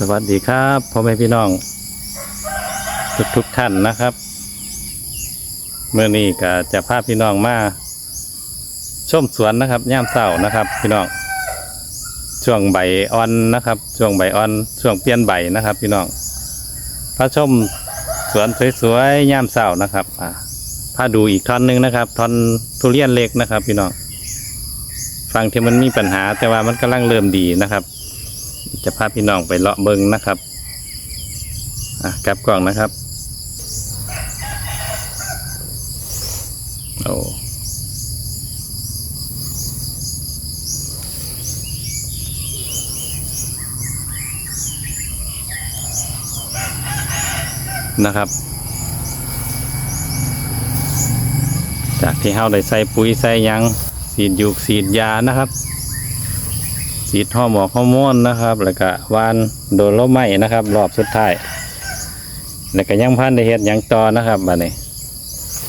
สวัสดีครับพ่อแม่พี่น้อง ทุกทุกท่านนะครับ เมื่อนี้ก็จะพาพี่น้องมาชมสวนนะครับย่ามเศร้านะครับ พี่น้องช่วงใบอ่อนนะครับ ช่วงใบอ่อนช่วงเปลี่ยนใบนะครับ พี่น้องพาชมสวนสวยๆย่ามเศร้านะครับอ่าพาดูอีกท่อนหนึ่งนะครับท่อนทุเรียนเล็กนะครับ พี่น้องฟังที่มันมีปัญหาแต่ว่ามันกำลังเริ่มดีนะครับ จะพาพี่น้องไปเลาะเบิงนะครับอะกลับกล่องนะครับโอ้นะครับ จากที่เฮาได้ใส่ปุ๋ยใส่ยังสีดยูกสีดยานะครับ สีดฮอร์โมนฮอร์โมนนะครับ แล้วก็วานโดนลมไหมนะครับ รอบสุดท้ายแล้วก็ยังพันได้เฮ็ดยังต่อนะครับบัดนี้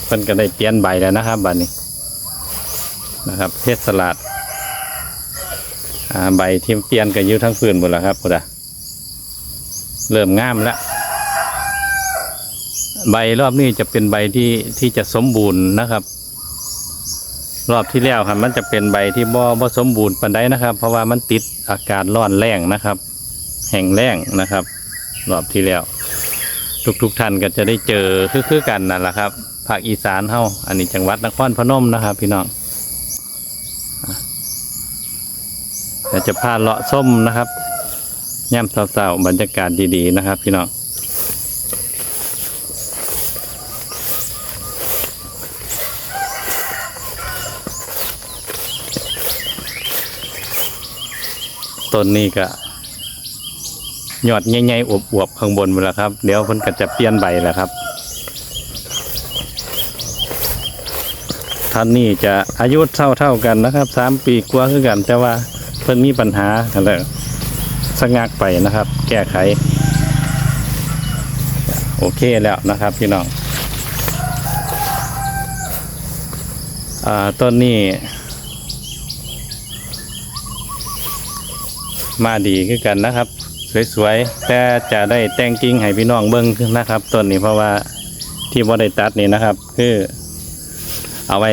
เพิ่นก็ได้เปลี่ยนใบแล้วนะครับบัดนี้นะครับเพชรสลัดใบที่เปลี่ยนก็อยู่ทั้งฟืนหมดแล้วครับพุทธะเริ่มงามแล้วใบรอบนี้จะเป็นใบที่ที่จะสมบูรณ์นะครับ รอบที่แล้วครับมันจะเป็นใบที่บ่บ่สมบูรณ์ปานใดนะครับ เพราะว่ามันติดอากาศร้อนแรงนะครับ แห้งแล้งนะครับ รอบที่แล้ว ทุกๆท่านก็จะได้เจอคือคือกันนั่นแหละครับภาคอีสานเฮาอันนี้จังหวัดนครพนมนะครับ พี่น้องเดี๋ยวจะพาเลาะส้มนะครับย่ำเศร้าๆบรรยากาศดีๆนะครับ พี่น้อง ต้นนี้ก็ยอดใหญ่ๆอวบๆข้างบนหมดแล้วครับ เดี๋ยวเพิ่นก็จะเปลี่ยนใบแล้วครับท่านนี้จะอายุเท่าเท่ากันนะครับสามปีกว่าคือกัน แต่ว่าเพิ่นมีปัญหาอะไรสะงักไปนะครับ แก้ไข โอเคแล้วนะครับพี่น้องอต้นนี้ มาดีคือกันนะครับ สวยๆแต่จะได้แต่งกิ่งให้พี่น้องเบิ้งนะครับต้นนี้เพราะว่าที่บ่ได้ตัดนี่นะครับ คือ เอาไว้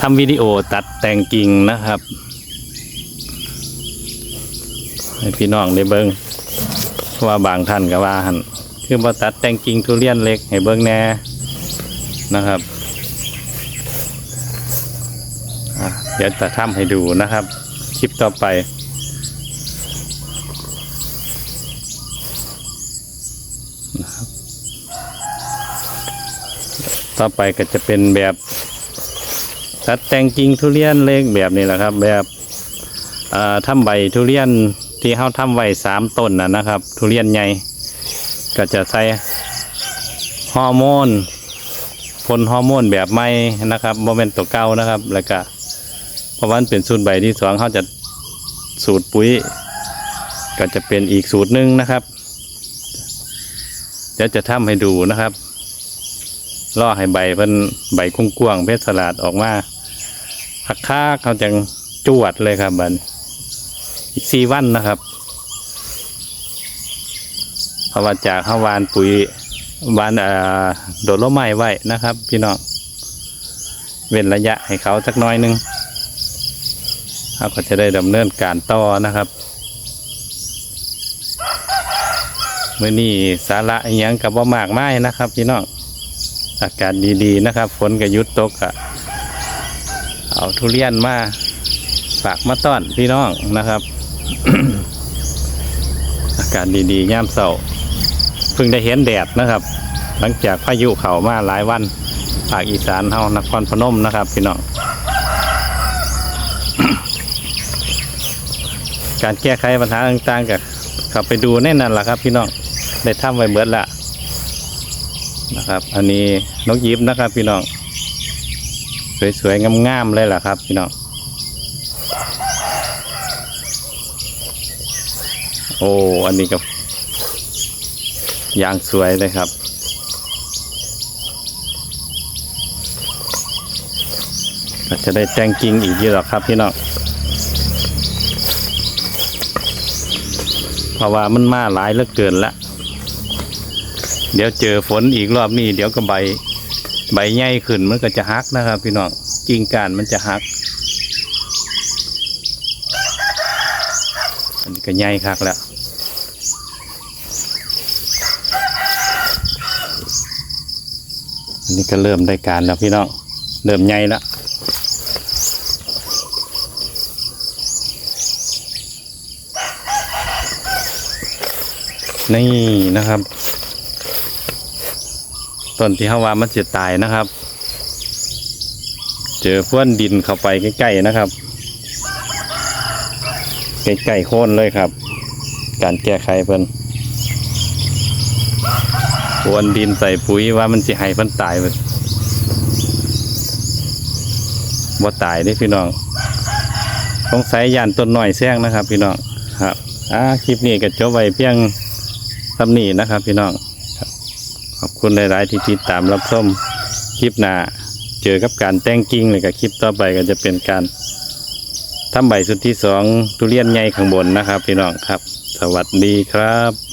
ทำวิดีโอตัดแต่งกิ่งนะครับให้พี่น้องได้เบิ้งเพราะว่าบางท่านก็ว่าหันคือบ่ตัดแต่งกิ่งทุเรียนเล็กให้เบิ้งแน่นะครับเดี๋ยวจะทำให้ดูนะครับ คลิปต่อไป ต่อไปก็จะเป็นแบบตัดแต่งกิ่งทุเรียนเล็กแบบนี้แหละครับ แบบเอ่อทำใบทุเรียนที่เขาทำไว้สามต้นนะนะครับ ทุเรียนใหญ่ก็จะใส่ฮอร์โมนพ่นฮอร์โมนแบบใหม่นะครับโมเมนต์ตัวเก่านะครับ แล้วก็เพราะว่ามันเป็นสูตรใบที่สองเขาจะสูตรปุ๋ย ก็จะเป็นอีกสูตรหนึ่งนะครับเดี๋ยวจะทำให้ดูนะครับ ล่อให้ใบเพิ่นใบกุ้งกวางๆเพชรสลัดออกมาคักค่าเขาจังจวดเลยครับบันอีกสี่วันนะครับเพราะว่าจากข้าวานปุ๋ยวานเอ่อโดดล้มไม้ไว้นะครับ พี่น้องเว้นระยะให้เขาสักน้อยหนึงเขาก็จะได้ดำเนินการต่อนะครับเมื่อนี้สาระอิหยังกับว่ามากไม้นะครับ พี่น้อง อากาศดีๆนะครับฝนก็ยุดตกอะเอาทุเรียนมาฝากมาต้อนพี่น้องนะครับ อากาศดีๆย่ามเสาเพิ่งได้เห็นแดดนะครับ หลังจากพายุเข้ามาหลายวันภาคอีสานเฮานครพนมนะครับ พี่น้องการแก้ไขปัญหาต่างๆกับขับไปดูแน่นั่นแหละครับ พี่น้องได้ทำไว้เบิดละ นะครับ อันนี้นกยิบนะครับ พี่น้อง สวยๆงามๆเลยล่ะครับ พี่น้อง โอ้ อันนี้ก็ยางสวยเลยครับ จะได้แต่งกิ่งอีกเยอะหรอกครับพี่น้องเพราะว่ามันมาหลายเหลือเกินและ เดี๋ยวเจอฝนอีกรอบนี้เดี๋ยวก็ใบ ใบใหญ่ขึ้นมันก็จะหักนะครับ พี่น้องกิ่งก้านมันจะหัก อันนี้ก็ใหญ่คักแล้วอันนี้ก็เริ่มได้การแล้วพี่น้องเริ่มใหญ่แล้วนี่นะครับ ต้นที่เขาว่ามันจะตายนะครับ เจอพ้วนดินเข้าไปใกล้ๆนะครับใกล้ๆโค่นเลยครับ การแก้ไขเพิ่นพวนดินใส่ปุ๋ยว่ามันสิให้เพิ่นตายเพิ่นบ่ตายเด้พี่น้องสงสัยยานต้นหน่อยแซงนะครับ พี่น้องครับอ่าคลิปนี้ก็จบไว้เพียงสำนีนะครับ พี่น้อง ขอบคุณหลาย ๆ ที่ติดตามรับชมคลิปหน้าเจอกับการแต่งกิ้งเลยกับคลิปต่อไปก็จะเป็นการทำใบสุดที่สองทุเรียนใหญ่ข้างบนนะครับ พี่น้องครับ สวัสดีครับ